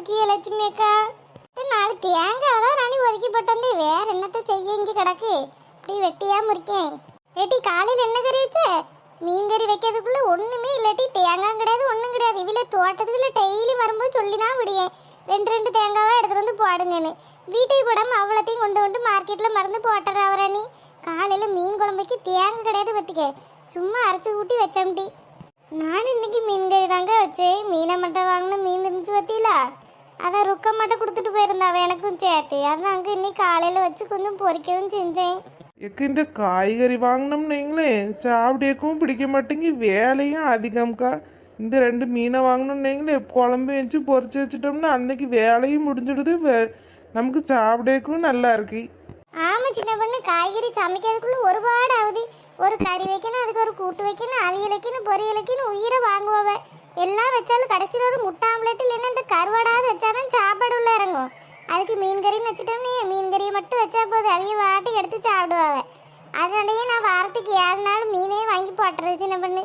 இருக்கியே லட்சுமி அக்கா? இது நாலு தேங்காய் தான் ராணி ஒதுக்கி போட்டு வந்து வேற என்னத்த செய்ய இங்கே கிடக்கு? இப்படி வெட்டியா முறிக்கேன் ஏட்டி காலையில் என்ன கறி வச்ச? மீன் கறி வைக்கிறதுக்குள்ள ஒண்ணுமே இல்லாட்டி தேங்காய் கிடையாது ஒன்றும் கிடையாது. இவ்வளோ தோட்டத்துக்குள்ள டெய்லி வரும்போது சொல்லி தான் முடியேன் ரெண்டு ரெண்டு தேங்காவா எடுத்துட்டு வந்து போடுங்கன்னு. வீட்டுக்கு போடாம அவ்வளோத்தையும் கொண்டு வந்து மார்க்கெட்டில் மறந்து போட்டுற அவரணி காலையில் மீன் குழம்புக்கு தேங்காய் கிடையாது பத்திக்க சும்மா அரைச்சி ஊட்டி வச்சம்டி நான் இன்னைக்கு மீன் கறி தாங்க வச்சேன். மீனை மட்டும் வாங்கின மீன் இருந்துச்சு பத்தியில அதை ருக்க மட்டும் கொடுத்துட்டு போயிருந்தாவ எனக்கும் சேர்த்து. அதான் அங்கே இன்னைக்கு காலையில் வச்சு கொஞ்சம் பொரிக்கவும் செஞ்சேன். எக்கு இந்த காய்கறி வாங்கினோம்னு வைங்களேன் சாப்பிடக்கும் பிடிக்க மாட்டேங்கி வேலையும் அதிகம்க்கா இந்த ரெண்டு மீனை வாங்கினோம்னு வைங்களேன் குழம்பு வச்சு பொரிச்சு வச்சுட்டோம்னா அன்னைக்கு வேலையும் முடிஞ்சிடுது. நமக்கு சாப்பிடக்கும் நல்லா இருக்கு. ஆமாம் சின்ன பொண்ணு. காய்கறி சமைக்கிறதுக்குள்ள ஒரு பாடு ஆகுது. ஒரு கறி வைக்கணும் அதுக்கு ஒரு கூட்டு வைக்கணும் அவியல் வைக்கணும் பொரியல் வைக்கணும் உயிரை வாங்குவவ. எல்லாம் வச்சாலும் கடைசியில் ஒரு முட்டை ஆம்லெட் இல்லைன்னா இந்த கருவாடாவது வச்சாதான் சாப்பாடு உள்ள இறங்கும். அதுக்கு மீன் கறின்னு வச்சுட்டோம்னே மீன் கறியை மட்டும் வச்சா போதும். அவிய வாட்டி எடுத்து சாப்பிடுவாவ. அதனாலேயே நான் வாரத்துக்கு ஏழு நாள் மீனே வாங்கி போட்டுறது சின்ன பண்ணு.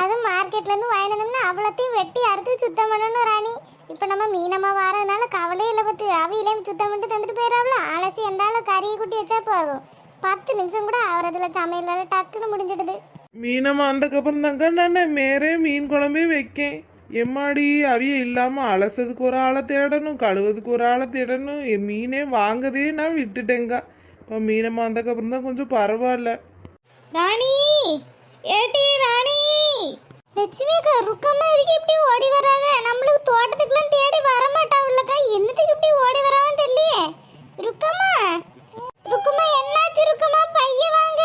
அதுவும் மார்க்கெட்லேருந்து வாங்கினதும்னா அவ்வளோத்தையும் வெட்டி அறுத்து சுத்தம் பண்ணணும் ராணி. இப்போ நம்ம மீனம்மா வாரதுனால கவலையே இல்லை பத்து. அவையிலையும் சுத்தம் பண்ணிட்டு தந்துட்டு போயிடாவல அலசி எந்தாலும் கறியை குட்டி வச்சா போதும். பத்து நிமிஷம் கூட ஆகிறதுல சமையல் வேலை டக்குன்னு முடிஞ்சிடுது. மீனம்மா வந்தக்கப்புறம் தாங்க நான் மேரே மீன் குழம்பே வைக்கேன். எம்மாடி அவிய இல்லாமல் அலசதுக்கு ஒரு ஆளை தேடணும் கழுவுறதுக்கு ஒரு ஆளை தேடணும் என் மீனே வாங்கதே நான் விட்டுட்டேங்க. இப்போ மீனம்மா வந்தக்கப்புறம் தான் கொஞ்சம் பரவாயில்ல. ராணி! ஏட்டி ராணி! லட்சுமி அக்கா ருக்கம்மா இதுக்கு இப்படி ஓடி வராங்க நம்மளுக்கு தோட்டத்துக்குலாம் தேடி வர மாட்டாவுல்லக்கா என்னத்துக்கு இப்படி ஓடி வராவன்னு தெரியலையே. ருக்கம்மா! ருக்கம்மா என்னாச்சு ருக்கம்மா பைய வாங்க.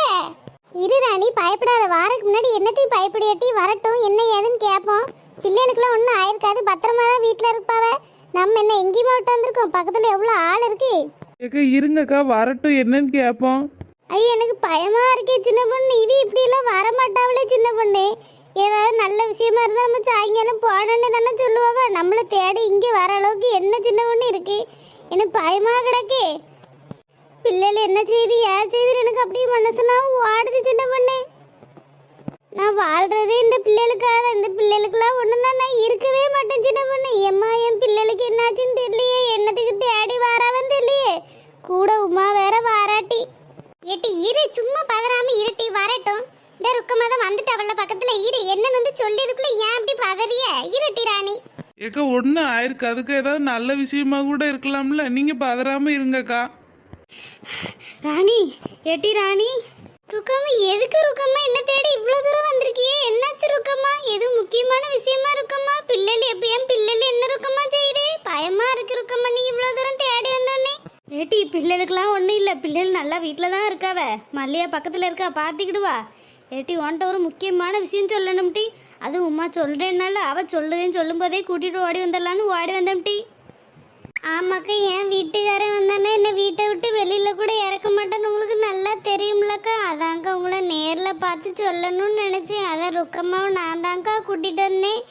இரு ராணி பயப்படாத. வாரக்கு முன்னாடி என்னத்துக்கு பயப்படியாட்டி வரட்டும் என்ன ஏதுன்னு கேட்போம் பிள்ளைகளுக்குலாம் ஒன்றும் ஆயிருக்காது. பத்திரமா தான் வீட்டில் இருப்பாவ. நம்ம என்ன எங்கேயுமா விட்டு வந்திருக்கோம். பக்கத்தில் எவ்வளோ ஆள் இருக்கு? ஏக்கா இருங்கக்கா வரட்டும் என்னன்னு கேட்போம் ஐயோ எனக்கு பயமா இருக்கே சின்ன பொண்ணு. இவி இப்படி எல்லாம் வர மாட்டாவளே சின்ன பொண்ணு. ஏதாவது நல்ல விஷயமா இருந்தா நம்ம சாயங்காலம் போனோன்னு தானே சொல்லுவாவ. நம்மள தேடி இங்கே வர அளவுக்கு என்ன சின்ன பொண்ணு இருக்கு? எனக்கு பயமா கிடக்கு. பிள்ளைகள் என்ன செய்து ஏன் செய்து எனக்கு அப்படியே மனசெல்லாம் ஓடுது சின்ன பண்ணே. நான் வாழ்றதே இந்த பிள்ளைகளுக்காக இந்த பிள்ளைகளுக்குலாம் ஒண்ணுனா நான் இருக்கவே மாட்டேன் சின்ன பண்ணேன் எம்மா என் பிள்ளைகளுக்கு என்னாச்சுன்னு தெரியலையே. என்னத்துக்கு தேடி வாராவன்னு தெரியலையே. கூட உமா வேற வாராட்டி. ஏட்டி இரு சும்மா பதறாம இருட்டி வரட்டும். இந்த ருக்கமாக தான் வந்துட்டு அவள பக்கத்துல இரு. என்னன்னு வந்து சொல்லியதுக்குள்ள ஏன் இப்படி பதறிய? இருட்டி ராணி. ஏக்கா ஒன்றும் ஆயிருக்கு அதுக்கு ஏதாவது நல்ல விஷயமா கூட இருக்கலாம்ல. நீங்கள் பதறாமல் இருங்கக்கா. ராணி ஏட்டி ராணி. ருக்கம்மா எதுக்கு ருக்கம்மா? என்ன தேடி இவ்வளவு தூரம் வந்திருக்கியே? என்னாச்சு ருக்கம்மா? எது முக்கியமான விஷயமா ருக்கம்மா? பிள்ளைகள் எப்பயும் பிள்ளைகள் என்ன ருக்கம்மா செய்யுது? பயமா இருக்கு ருக்கம்மா நீ இவ்வளவு தூரம் தேடி வந்தோடனே ஏட்டி பிள்ளைகளுக்கெல்லாம் ஒன்றும் இல்லை. பிள்ளைகள் நல்லா வீட்டில் தான் இருக்காவ. மல்லியா பக்கத்தில் இருக்கா? பார்த்துக்கிடுவா. ஏட்டி உன்ட்ட ஒரு முக்கியமான விஷயம் சொல்லணும்டி அது உமா சொல்கிறேன்னால அவள் சொல்லுதேன்னு சொல்லும்போதே கூட்டிகிட்டு ஓடி வந்துடலான்னு ஓடி வந்தம்டி ஆமாக்கா என் வீட்டுக்காரன் வந்தானே என்னை வீட்டை விட்டு வெளியில கூட இறக்க மாட்டேன்னு உங்களுக்கு நல்லா தெரியும்லக்கா. அதாங்க உங்களை நேர்ல பார்த்து சொல்லணும்னு நினைச்சேன். அதான் ருக்கம்மாவை நான் தான்க்கா கூட்டிட்டு வந்தேன்.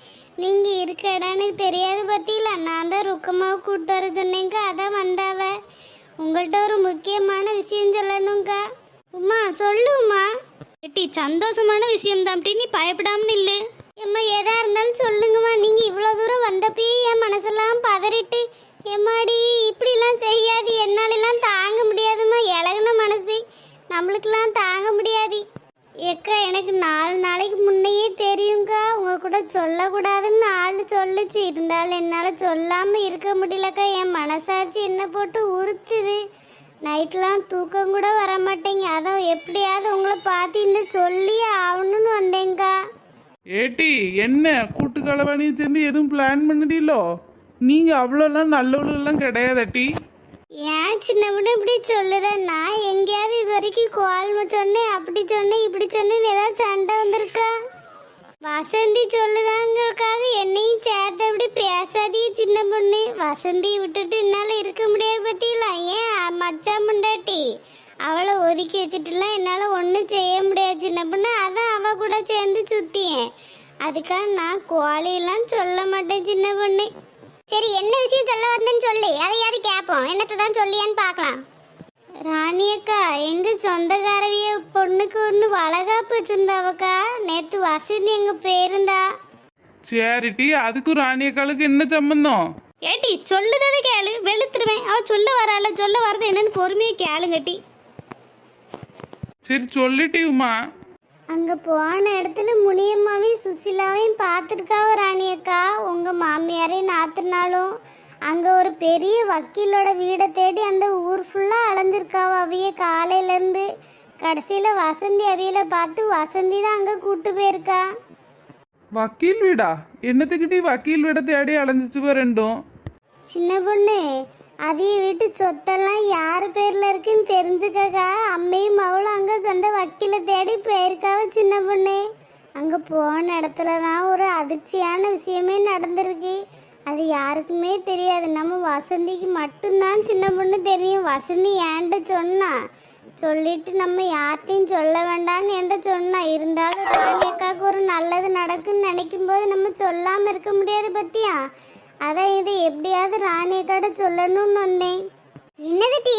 நீங்க இருக்க இடம் எனக்கு தெரியாது பத்தியில நான் தான் ருக்கம்மாவை கூட்டு வர சொன்னேங்க்கா அதான் வந்தாவ. உங்கள்கிட்ட ஒரு முக்கியமான விஷயம் சொல்லணும்க்கா. உமா சொல்லு உமா. ஏட்டி சந்தோஷமான விஷயம் தான்டி நீ பயப்படாமல் இல்லை எம்மா எதா இருந்தாலும் சொல்லுங்கம்மா. நீங்க இவ்வளவு தூரம் வந்தப்பயே என் மனசெல்லாம் பதறிட்டு எம்மாடி இப்படிலாம் செய்யாது. என்னாலெல்லாம் தாங்க முடியாதும்மா. இழகுன மனசு. நம்மளுக்கெல்லாம் தாங்க முடியாது. ஏக்கா எனக்கு நாலு நாளைக்கு முன்னையே தெரியுங்க்கா உங்க கூட சொல்லக்கூடாதுன்னு ஆள் சொல்லுச்சு. இருந்தாலும் என்னால் சொல்லாமல் இருக்க முடியலக்கா. என் மனசாட்சி என்ன போட்டு உரிச்சுது? நைட்லாம் தூக்கம் கூட வர மாட்டேங்க. அதான் எப்படியாவது உங்களை பார்த்து இன்னும் சொல்லியே ஆகணும்னு வந்தேங்க்கா ஏட்டி என்ன? கூட்டு கலவாணியை சேர்ந்து எதுவும் பிளான் பண்ணுதீங்களோ நீங்க அவ்வளோலாம் நல்லவளெல்லாம் கிடையாதாட்டி ஏன் சின்ன இப்படி சொல்லுத நான் எங்கேயாவது இது வரைக்கும் கோல்ம சொன்னேன் அப்படி சொன்னேன் இப்படி சொன்னேன் ஏதாவது சண்டை வந்திருக்கா? வசந்தி சொல்லுதாங்கிறதுக்காக என்னையும் சேர்த்து அப்படி பேசாதீங்க சின்ன பொண்ணு. வசந்தி விட்டுட்டு என்னால் இருக்க முடியாது பற்றிலாம் ஏன்? மச்சான் முண்டாட்டி அவளை ஒதுக்கி வச்சுட்டுலாம் என்னால் ஒன்றும் செய்ய முடியாது சின்ன பொண்ணு. அதான் அவள் கூட சேர்ந்து சுற்றியேன் அதுக்காக நான் கோழியெல்லாம் சொல்ல மாட்டேன் சின்ன பொண்ணு. சரி என்ன விஷயம் சொல்ல வந்தேன்னு சொல்லு. அதையாவது கேட்போம் என்னத்தை தான் சொல்லியான்னு பார்க்கலாம். ராணி அக்கா எங்க சொந்தக்காரவிய பொண்ணுக்கு ஒன்று வளகாப்பு வச்சிருந்தாவக்கா? நேத்து வசந்தி எங்க பேருந்தா சரிட்டி அதுக்கும் ராணியக்காலுக்கு என்ன சம்பந்தம்? ஏட்டி சொல்லுததை கேளு. வெளுத்துருவேன். அவ சொல்ல வரால சொல்ல வரது என்னன்னு பொறுமையா கேளுங்கட்டி சரி சொல்லிட்டி உமா. அங்க போன இடத்துல முனியம்மாவையும் சுசிலாவையும் பார்த்துருக்காவ ராணி அக்கா? உங்க மாமியாரையும் நாத்துனாலும் அங்க ஒரு பெரிய வக்கீலோட வீடை தேடி அந்த ஊர் ஃபுல்லா அலைஞ்சிருக்காவ அவிய காலையில இருந்து கடைசியில வசந்தி அவியல பார்த்து வசந்தி தான் அங்க கூட்டு போயிருக்கா. வக்கீல் வீடா? என்னத்துக்கிட்டி வக்கீல் வீடை தேடி அலைஞ்சிச்சு ரெண்டும். சின்ன பொண்ணு அவிய வீட்டு சொத்தெல்லாம் யார் பேரில் இருக்குன்னு தெரிஞ்சுக்கக்கா. அம்மையும் மகளும் அங்கே சொந்த வக்கீல தேடி போயிருக்காவ சின்ன பொண்ணு. அங்கே போன இடத்துல தான் ஒரு அதிர்ச்சியான விஷயமே நடந்திருக்கு. அது யாருக்குமே தெரியாது. நம்ம வசந்திக்கு மட்டும்தான் சின்ன பொண்ணு தெரியும். வசந்தி ஏன்ட்ட சொன்னா? சொல்லிட்டு நம்ம யார்ட்டையும் சொல்ல வேண்டாம்னு என்கிட்ட சொன்னா. இருந்தாலும் ராணி அக்காவுக்கு ஒரு நல்லது நடக்குன்னு நினைக்கும் போது நம்ம சொல்லாமல் இருக்க முடியாது பத்தியா? அதான் இது எப்படியாவது ராணி சொல்லணும்னு வந்தேன். என்னது டி?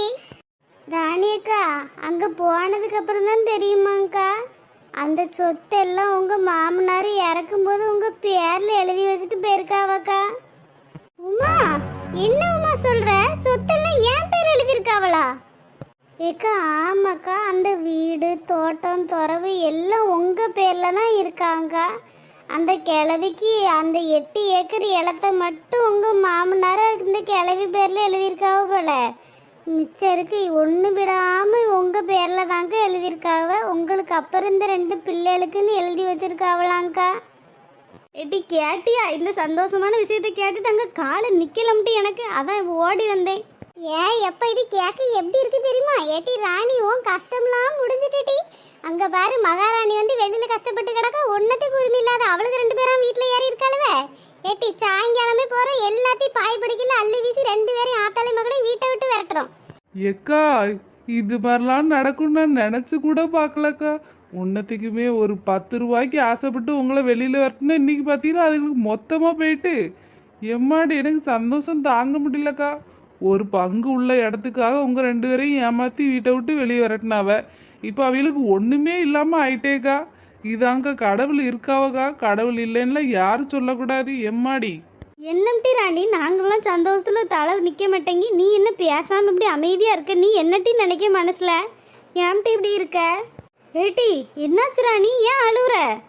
ராணியக்கா அங்க போனதுக்கு அப்புறம் தான் தெரியுமாங்க்கா அந்த சொத்தெல்லாம் உங்க மாமனார் இறக்கும்போது உங்க பேர்ல எழுதி வச்சுட்டு போயிருக்காவாக்கா? உமா என்ன உமா சொல்ற? சொத்தெல்லாம் என் பேர் எழுதியிருக்காவளா? ஏக்கா ஆமாக்கா அந்த வீடு தோட்டம் துறவு எல்லாம் உங்க பேர்ல தான் இருக்காங்க. அந்த கிழவிக்கு அந்த எட்டு ஏக்கர் இலத்தை மட்டும் உங்க மாமனார இந்த கிழவி பேர்ல எழுதியிருக்காவ போல. மிச்சம் இருக்கு ஒன்று விடாம உங்க பேர்ல தாங்க எழுதியிருக்காவ. உங்களுக்கு அப்புறம் இந்த ரெண்டு பிள்ளைகளுக்குன்னு எழுதி வச்சிருக்காவலாங்க்கா ஏட்டி கேட்டியா? இந்த சந்தோஷமான விஷயத்தை கேட்டுட்டு அங்க காலை நிக்கலம்ட்டு எனக்கு. அதான் ஓடி வந்தேன். ஏன் எப்ப இது கேட்க எப்படி இருக்கு தெரியுமா? ஏட்டி ராணி உன் கஷ்டம்லாம் முடிஞ்சிட்டுடி. அங்க பாரு மகாராணி வந்து வெளியில கஷ்டப்பட்டு கிடக்க ஒன்னத்துக்கு உரிமை இல்லாத அவளுக்கு ரெண்டு பேரும் வீட்டுல ஏறி இருக்காளுவ. ஏட்டி சாயங்காலமே போற எல்லாத்தையும் பாய் பிடிக்கல அள்ளி வீசி ரெண்டு பேரையும் ஆத்தாளி மகளையும் வீட்டை விட்டு விரட்டுறோம். ஏக்கா இது மாதிரிலாம் நடக்கும் நான் நினச்சி கூட பார்க்கலக்கா. உன்னத்துக்குமே ஒரு பத்து ரூபாய்க்கு ஆசைப்பட்டு உங்களை வெளியில் வரட்டுனா இன்னைக்கு பார்த்தீங்கன்னா அதுங்களுக்கு மொத்தமாக போயிட்டு. எம்மாடி எனக்கு சந்தோஷம் தாங்க முடியலக்கா. ஒரு பங்கு உள்ள இடத்துக்காக உங்கள் ரெண்டு பேரையும் ஏமாற்றி வீட்டை விட்டு வெளியே வரட்டினாவ. இப்போ அவங்களுக்கு ஒன்றுமே இல்லாமல் ஆயிட்டேக்கா. இதாங்க கடவுள் இருக்காவக்கா. கடவுள் இல்லைன்னா யாரும் சொல்லக்கூடாது? எம்மாடி. என்னம்டி ராணி நாங்களாம் சந்தோஷத்துல தலை நிக்க மாட்டேங்கி நீ என்ன பேசாம இப்படி அமைதியா இருக்க? நீ என்னட்டி நினைக்க மனசுல? ஏன்ட்டு இப்படி இருக்க? ஏட்டி என்னாச்சு ராணி? ஏன் அழுவுற?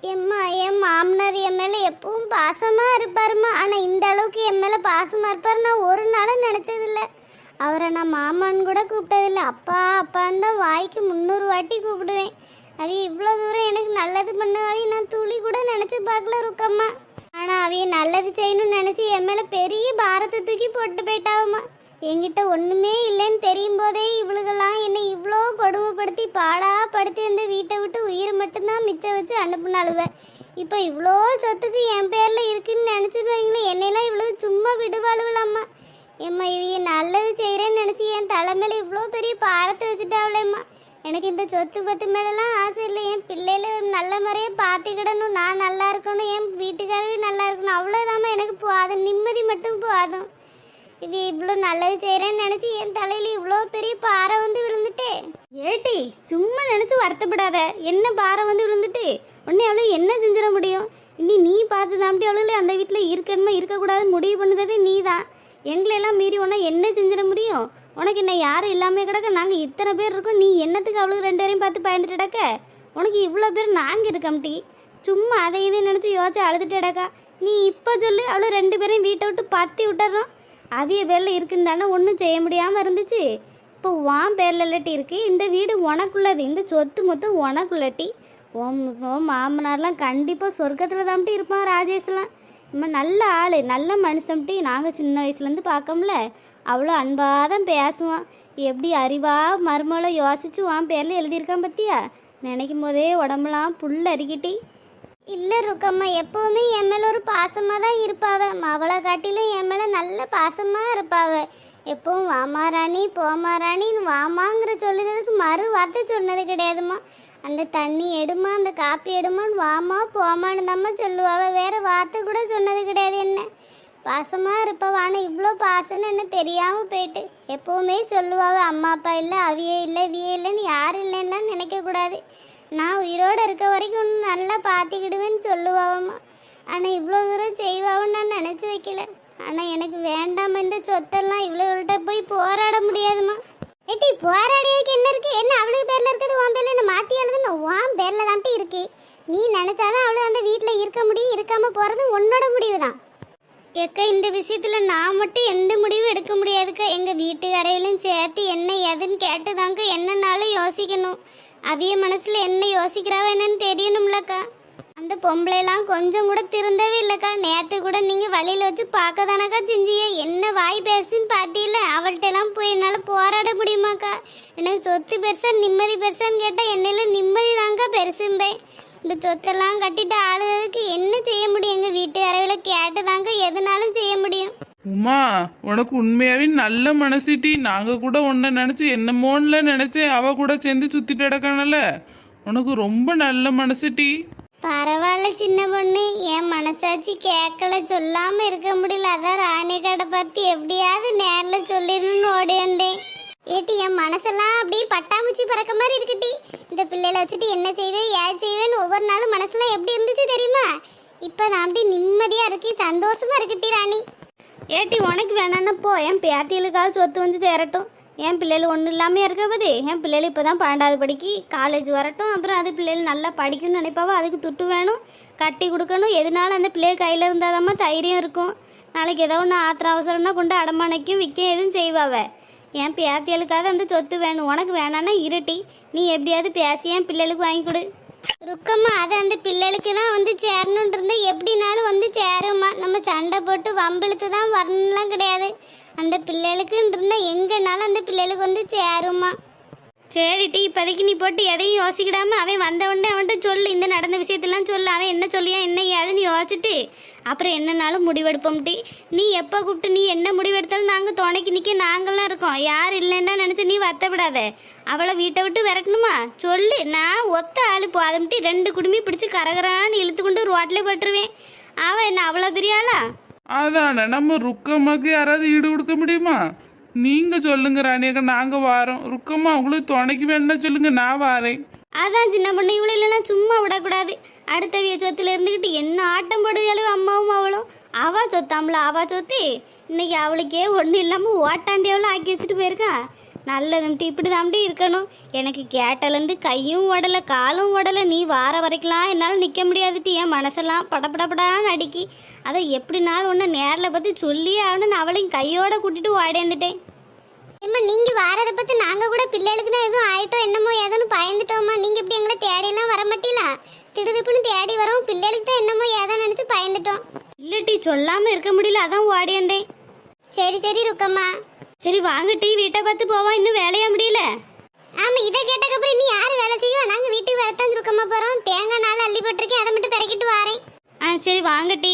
எம்மா என் மாமனார் என் மேல எப்பவும் பாசமா இருப்பாருமா ஆனா இந்த அளவுக்கு என் மேல பாசமா இருப்பாரு. நான் ஒரு நாளும் நினைச்சதில்ல. அவரை நான் மாமான்னு கூட கூப்பிட்டதில்லை. அப்பா அப்பான்னு தான் வாய்க்கு முந்நூறு வாட்டி கூப்பிடுவேன். அவ இவ்வளோ தூரம் எனக்கு நல்லது பண்ணவாவி நான் துளி கூட நினச்சி பார்க்கல ருக்கம்மா. ஆனால் அவைய நல்லது செய்யணும்னு நினச்சி என் மேலே பெரிய பாரத்தை தூக்கி போட்டு போயிட்டாவம்மா. என்கிட்ட ஒன்றுமே இல்லைன்னு தெரியும் போதே இவளுகெல்லாம் என்னை இவ்வளோ கொடுமைப்படுத்தி பாடா படுத்தி அந்த வீட்டை விட்டு உயிர் மட்டும்தான் மிச்சம் வச்சு அனுப்புனாளுவ. இப்போ இவ்வளோ சொத்துக்கு என் பேரில் இருக்குன்னு நினைச்சிட்டு வைங்களேன் என்னையெல்லாம் இவ்வளோ சும்மா விடுவாளுவலாம்மா ஏம்மா இவைய நல்லது செய்கிறேன்னு நினச்சி என் தலைமையில் இவ்வளோ பெரிய பாரத்தை வச்சுட்டாவளேம்மா எனக்கு இந்த சொத்து பத்து மேலெல்லாம் ஆசை இல்லை. என் பிள்ளைகளை நல்ல முறையாக பார்த்துக்கிடணும். நான் நல்லா இருக்கணும். என் வீட்டுக்காரவே நல்லா இருக்கணும். அவ்வளோதாம்மா எனக்கு போதும். நிம்மதி மட்டும் போதும். இவ இவ்வளோ நல்லது செய்கிறேன்னு நினச்சி என் தலையில் இவ்வளோ பெரிய பாறை வந்து விழுந்துட்டே. ஏட்டி சும்மா நினச்சி வருத்தப்படாத. என்ன பாரம் வந்து விழுந்துட்டு? உடனே அவ்வளோ என்ன செஞ்சிட முடியும்? இனி நீ பார்த்து தாம்பி அவ்வளோ அந்த வீட்டில் இருக்கணுமா இருக்கக்கூடாதுன்னு முடிவு பண்ணுறதே நீ தான் எங்களெல்லாம் மீறி உன்னை என்ன செஞ்சிட முடியும்? உனக்கு என்ன யாரும் இல்லாமல் கிடக்க நாங்கள் இத்தனை பேர் இருக்கோம். நீ என்னத்துக்கு அவளுக்கு ரெண்டு பேரையும் பார்த்து பயந்துட்டு கிடக்க? உனக்கு இவ்வளோ பேர் நாங்கள் இருக்கம்டி சும்மா அதை இதை நினச்சி யோசிச்சு அழுதுட்டு கிடக்கா. நீ இப்போ சொல்லு அவ்வளோ ரெண்டு பேரையும் வீட்டை விட்டு பத்தி விட்டுறோம். அவிய பேரில் இருக்குன்னு தானே ஒன்றும் செய்ய முடியாமல் இருந்துச்சு. இப்போ உன் பேரில் இல்லாட்டி இருக்கு. இந்த வீடு உனக்குள்ளது இந்த சொத்து மொத்தம் உனக்குள்ளட்டி ஓம் ஓ மாமனார்லாம் கண்டிப்பாக சொர்க்கத்தில் தான்ட்டு இருப்பான் ராஜேஷ்லாம். நம்ம நல்ல ஆள் நல்ல மனுஷன்ட்டு நாங்கள் சின்ன வயசுலேருந்து பார்க்கோம்ல. அவ்வளோ அன்பாக தான் பேசுவான். எப்படி அறிவாக மருமகளை யோசிச்சு வான் பேரில் எழுதியிருக்கான் பத்தியா? நினைக்கும் போதே உடம்புலாம் புல் அரிக்கிட்டி. இல்லை ருக்கம்மா எப்போவுமே என் மேலே ஒரு பாசமாக தான் இருப்பாவ. அவளை காட்டிலும் என் மேலே நல்ல பாசமாக இருப்பாவ. எப்பவும் வாமா ராணி போமா ராணின்னு வாமாங்கிற சொல்லுறதுக்கு மறு வார்த்தை சொன்னது கிடையாதும்மா. அந்த தண்ணி எடுமா அந்த காப்பி எடுமான்னு வாமா போமான்னு தாம்மா சொல்லுவாவ வேற வார்த்தை கூட சொன்னது கிடையாது என்ன. பாசமாக இருப்பவ ஆனால் இவ்வளோ பாசம்னு என்ன தெரியாமல் போயிட்டு எப்போவுமே சொல்லுவாவ அம்மா அப்பா இல்லை அவியே இல்லை வியே இல்லைன்னு யாரும் இல்லைன்னா நினைக்கக்கூடாது நான் உயிரோடு இருக்க வரைக்கும் ஒன்று நல்லா பார்த்துக்கிடுவேன்னு சொல்லுவாவம்மா. ஆனால் இவ்வளோ தூரம் செய்வாவன்னு நான் நினச்சி வைக்கல. ஆனால் எனக்கு வேண்டாம இந்த சொத்தெல்லாம் இவ்வளோ போய் போராட முடியாதுமா ஏட்டி போராடியதுக்கு என்ன இருக்கு? என்ன அவளுக்கு பேர்ல இருக்குது உன் பேர்ல என்ன மாத்தி எழுதுன்னு? உன் பேர்ல தான்ட்டு இருக்கு. நீ நினைச்சாதான் அவளு அந்த வீட்டுல இருக்க முடியும் இருக்காம போறது உன்னோட முடிவு தான் எக்க இந்த விஷயத்துல நான் மட்டும் எந்த முடிவும் எடுக்க முடியாதுக்கா. எங்க வீட்டுக்காரையிலும் சேர்த்து என்ன ஏதுன்னு கேட்டுதாங்க என்னன்னாலும் யோசிக்கணும். அவிய மனசுல என்ன யோசிக்கிறாவ என்னன்னு தெரியணும்லக்கா. அந்த பொம்பளைலாம் கொஞ்சம் கூட திருந்தவே இல்லைக்கா. நேற்று கூட நீங்கள் வழியில் வச்சு பார்க்க தானக்கா செஞ்சிய என்ன வாய் பேசுன்னு பார்த்தீங்கள அவள்கிட்ட எல்லாம் போய் என்னால் போராட முடியுமாக்கா? எனக்கு சொத்து பெருசா நிம்மதி பெருசான்னு கேட்டால் என்னையில நிம்மதி தாங்க பெருசும்பே. இந்த சொத்தெல்லாம் கட்டிட்டு ஆளுறதுக்கு என்ன செய்ய முடியும்? எங்கள் வீட்டு அறையில கேட்டு தாங்க எதுனாலும் செய்ய முடியும். உமா உனக்கு உண்மையாவே நல்ல மனசிட்டி நாங்க கூட உன்னை நினைச்சு என்னமோன்ல நினைச்சேன். அவ கூட சேர்ந்து சுத்திட்டு கிடக்கானல. உனக்கு ரொம்ப நல்ல மனசிட்டி பரவாயில்ல சின்ன பொண்ணு. என் மனசாட்சி கேட்கல சொல்லாம இருக்க முடியல. அதான் ராணி கடை பத்தி எப்படியாவது நேர்ல சொல்லிடணும்னு ஓடி வந்தேன். ஏட்டி என் மனசெல்லாம் அப்படியே பட்டாம்பூச்சி பறக்க மாதிரி இருக்குட்டி. இந்த பிள்ளைகளை வச்சுட்டு என்ன செய்வேன் ஏன் செய்வேன்னு ஒவ்வொரு நாளும் மனசெல்லாம் எப்படி இருந்துச்சு தெரியுமா? இப்போ நான் அப்படியே நிம்மதியா இருக்கு சந்தோஷமா இருக்குட்டி ராணி. ஏட்டி உனக்கு வேணான்னு போ. என் பேத்திகளுக்காக சொத்து வந்து சேரட்டும். என் பிள்ளைகள் ஒன்றும் இல்லாமல் இருக்க போது. என் பிள்ளைகள் இப்போ தான் பன்னெண்டாவது படிக்கி காலேஜ் வரட்டும். அப்புறம் அது பிள்ளைகள் நல்லா படிக்கணும்னு நினைப்பாவோ அதுக்கு துட்டு வேணும் கட்டி கொடுக்கணும். எதுனாலும் அந்த பிள்ளைய கையில் இருந்தாதாம்மா தைரியம் இருக்கும். நாளைக்கு ஏதோ ஒன்று ஆத்திர அவசரம்னா கொண்டு அடமானைக்கும் விற்க எதுவும் செய்வாவ. என் பேத்திகளுக்காக அந்த சொத்து வேணும். உனக்கு வேணான்னா இருட்டி. நீ எப்படியாவது பேசி என் பிள்ளைகளுக்கு வாங்கி கொடு. ருக்கம்மா அது அந்த பிள்ளைகளுக்கு தான் வந்து சேரணும்னு இருந்தா எப்படினாலும் வந்து சேரும்மா. நம்ம சண்டை போட்டு வம்பிழுத்து தான் வரணும்லாம் கிடையாது. அந்த பிள்ளைகளுக்குன்னு இருந்தா எங்கனாலும் அந்த பிள்ளைகளுக்கு வந்து சேரும்மா. சரிட்டி இப்போதைக்கு நீ போட்டு எதையும் யோசிக்கிடாம அவன் வந்த உடனே அவன்கிட்ட சொல்லு இந்த நடந்த விஷயத்தெல்லாம் சொல்லு அவன் என்ன சொல்லியா என்ன ஏதுன்னு யோசிச்சுட்டு அப்புறம் என்னன்னாலும் முடிவெடுப்போம்ட்டி நீ எப்போ கூப்பிட்டு நீ என்ன முடிவெடுத்தாலும் நாங்கள் துணைக்கு நிற்க நாங்களாம் இருக்கோம். யார் இல்லைன்னா நினச்சி நீ வருத்தப்படாத. அவளை வீட்டை விட்டு விரட்டணுமா? சொல்லு நான் ஒத்த ஆள் போதும்ட்டி ரெண்டு குடுமி பிடிச்சி கரகரான்னு இழுத்து கொண்டு ரோட்டில் போட்டுருவேன். அவன் என்ன அவ்வளோ பெரிய ஆளா? அதானே நம்ம ருக்கமாக்கு யாராவது ஈடு கொடுக்க முடியுமா? நீங்க சொல்லுங்க ராணியக்கா நாங்க வாரோம். ருக்கம்மா உங்களுக்கு துணைக்கு வேணா சொல்லுங்க நான் வாரேன். அதான் சின்ன பொண்ணு இவ்வளோ இல்லைன்னா சும்மா விடக்கூடாது. அடுத்த விய சொத்துல இருந்துக்கிட்டு என்ன ஆட்டம் போடுதாலும் அம்மாவும் அவளும். அவா சொத்தாம்ல அவா சொத்து. இன்னைக்கு அவளுக்கே ஒன்றும் இல்லாமல் ஓட்டாண்டி அவளை ஆக்கி வச்சுட்டு போயிருக்கான் நல்லதும்ட்டு இப்படி தாம்டி இருக்கணும். எனக்கு கேட்டலேருந்து கையும் ஓடலை காலும் ஓடலை. நீ வார வரைக்கலாம் என்னால் நிற்க முடியாதுட்டு என் மனசெல்லாம் படபடபடான்னு அடிக்கி. அதை எப்படினாலும் ஒன்று நேரில் பார்த்து சொல்லியே ஆகணும்னு அவளையும் கையோட கூட்டிட்டு ஓடேந்துட்டேன் ஏம்மா நீங்க வாரதை பத்தி நாங்க கூட பிள்ளைகளுக்கு தான் எதுவும் ஆயிட்டோ என்னமோ ஏதோன்னு பயந்துட்டோமா நீங்க இப்படி எங்களை தேடி எல்லாம் வர மாட்டீங்களா? திடுதிப்புன்னு தேடி வரோம் பிள்ளைகளுக்கு தான் என்னமோ ஏதோ நினைச்சு பயந்துட்டோம். இல்லட்டி சொல்லாமல் இருக்க முடியல. அதான் ஓடியந்தேன் சரி சரி ருக்கம்மா. சரி வாங்க டீ வீட்டை பார்த்து போவோம். இன்னும் வேலையா முடியல? ஆமா இதை கேட்டக்கப்புறம் இன்னும் யாரு வேலை செய்வோம் நாங்க வீட்டுக்கு வரத்தான் ருக்கம்மா போறோம். தேங்காய் நாள் அள்ளி போட்டிருக்கேன். அதை மட்டும் பிறக்கிட்டு வாரேன். ஆ சரி வாங்க டீ.